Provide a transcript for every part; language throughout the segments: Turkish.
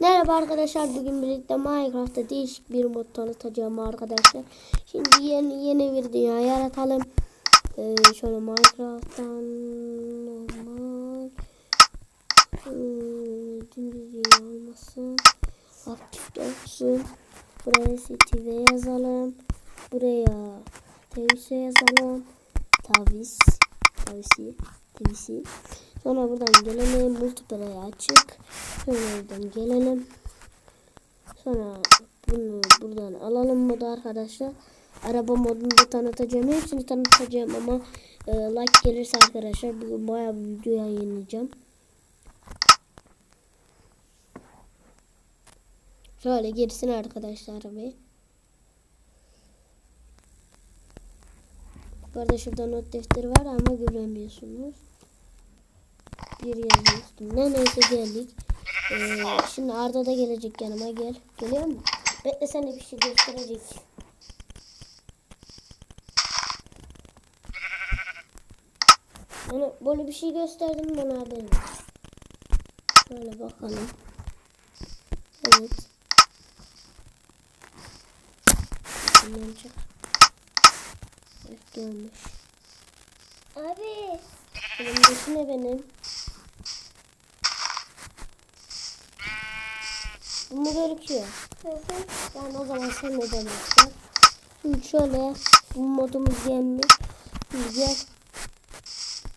Merhaba arkadaşlar bugün birlikte Minecraft'ta değişik bir mod tanıtacağım arkadaşlar. Şimdi yeni yeni bir dünya yaratalım. Ee, şöyle Minecraft'tan normal ee, dümdüz dünya olmasın. Aktif olsun. Buraya CTV yazalım. Buraya TVC yazalım. Tavis. Tavisi. Tavisi. Sonra buradan gelelim. Multiplayer'e açık. Sonra buradan gelelim. Sonra bunu buradan alalım modu arkadaşlar. Araba modunu da tanıtacağım. Hepsini tanıtacağım ama e, like gelirse arkadaşlar bugün bayağı bir video yayınlayacağım. Şöyle girsin arkadaşlar arabayı. Bu arada şurada not defteri var ama göremiyorsunuz. Bir yazı üstünde. Neyse geldik. Ee, şimdi Arda da gelecek yanıma gel. Geliyor mu? Bekle sana bir şey gösterecek. Bana böyle bir şey gösterdim bana haberin. olsun. Şöyle bakalım. Evet. Bundan çık. Evet gelmiş. Abi. Elimdeki ne benim? Bu mu gözüküyor? Yani o zaman sen ne demeksin? Şimdi şöyle bu modumuz. Şimdi gel.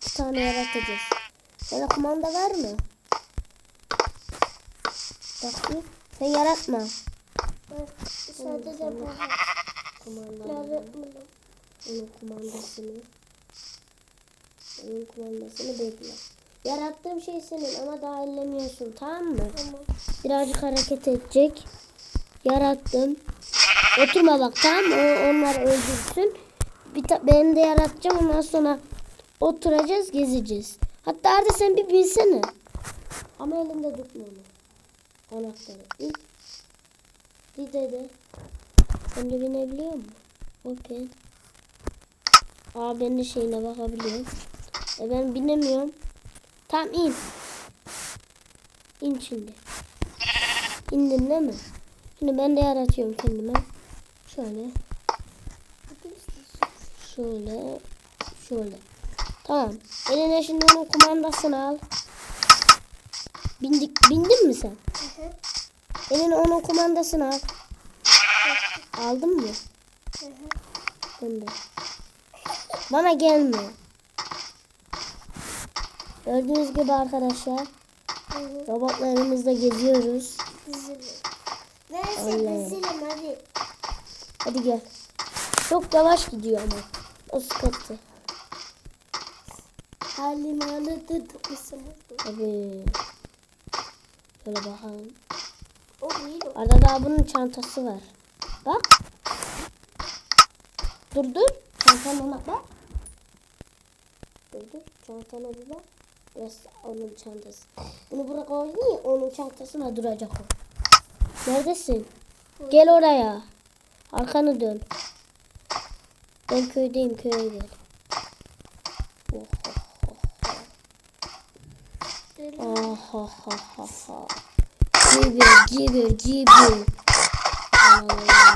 Bir tane yaratacağız. Sana kumanda var mı? Bak bir. Sen yaratma. Sadece bu. Kumanda. Onun kumandasını. Onun kumandasını bekle. Yarattığım şey senin ama daha ellemiyorsun tamam mı? Tamam. Birazcık hareket edecek. Yarattım. Oturma bak tamam mı? Onlar öldürsün. Bir ben de yaratacağım ondan sonra oturacağız gezeceğiz. Hatta Arda sen bir bilsene. Ama elinde tutma onu. Anahtarı. İlk. Bir de de. Sen de binebiliyor musun? Okey. Aa ben de şeyine bakabiliyorum. E ben binemiyorum. Tam in. İn şimdi. İndin değil mi? Şimdi ben de yaratıyorum kendime. Şöyle. Şöyle. Şöyle. Tamam. Eline şimdi onun kumandasını al. Bindik, bindin mi sen? Hı hı. Eline onun kumandasını al. Aldın mı? Hı hı. Ben de. Bana gelmiyor. Gördüğünüz gibi arkadaşlar Hı hı. robotla elimizde geziyoruz. Dizilim. Neyse dizilim hadi. Hadi gel. Çok yavaş gidiyor ama. O sıkıntı. Halim ağladı mısın? Tabii. Şöyle bakalım. Arada daha bunun çantası var. Bak. Dur dur. Çantana bak. Dur dur. Çantana bir bak. Burası onun çantası. Bunu buraya ya onun çantasına duracak o. Neredesin? Gel oraya. Arkanı dön. Ben köydeyim köye gel. Oh, oh, oh, oh, oh, oh. Cibir, cibir, cibir. Aa,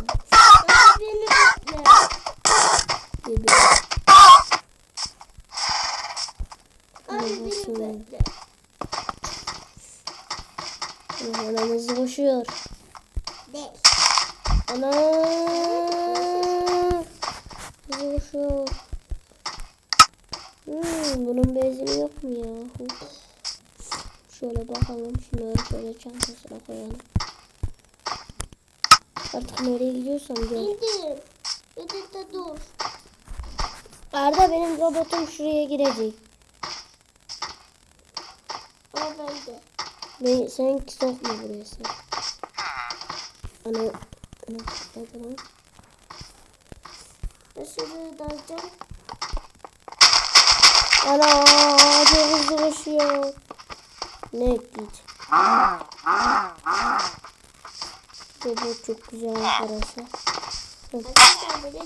Babası. bekle. Anamız koşuyor. Değil. Ana. Koşuyor. Hmm, bunun benzini yok mu ya? Şöyle bakalım. Şunu şöyle çantasına koyalım. Artık nereye gidiyorsam gel. Hadi de dur. Arda benim robotum şuraya girecek. Ama ben de. Ben, sen sokma buraya sen. Ana. Ana. Lan. Nasıl dalacağım? Ana çok hızlı koşuyor. Ne ekleyeceğim? Robot çok güzel arkadaşlar.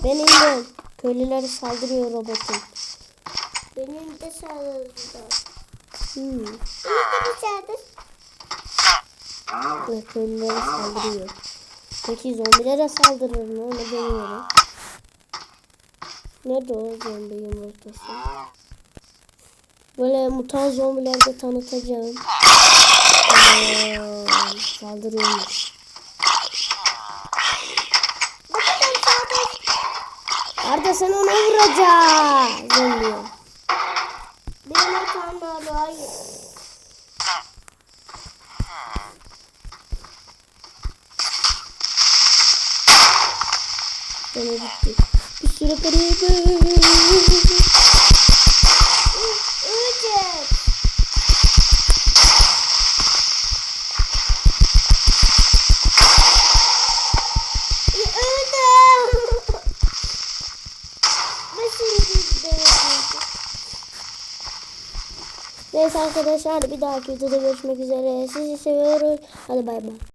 Ben indim. Köylüleri saldırıyor robotun. Benim de sağladılar. Hmm. De içeride. Ve köylülere saldırıyor. Peki zombilere saldırır mı? Onu bilmiyorum. Nerede o zombi yumurtası? Böyle mutant zombiler de tanıtacağım. Aman, saldırıyormuş. Bakın. Arda sen onu vuracaksın. Zombiye. Hatam var. Hayır. Bana gitti. Bir sürü. Neyse arkadaşlar bir dahaki videoda görüşmek üzere. Sizi seviyoruz. Hadi bay bay.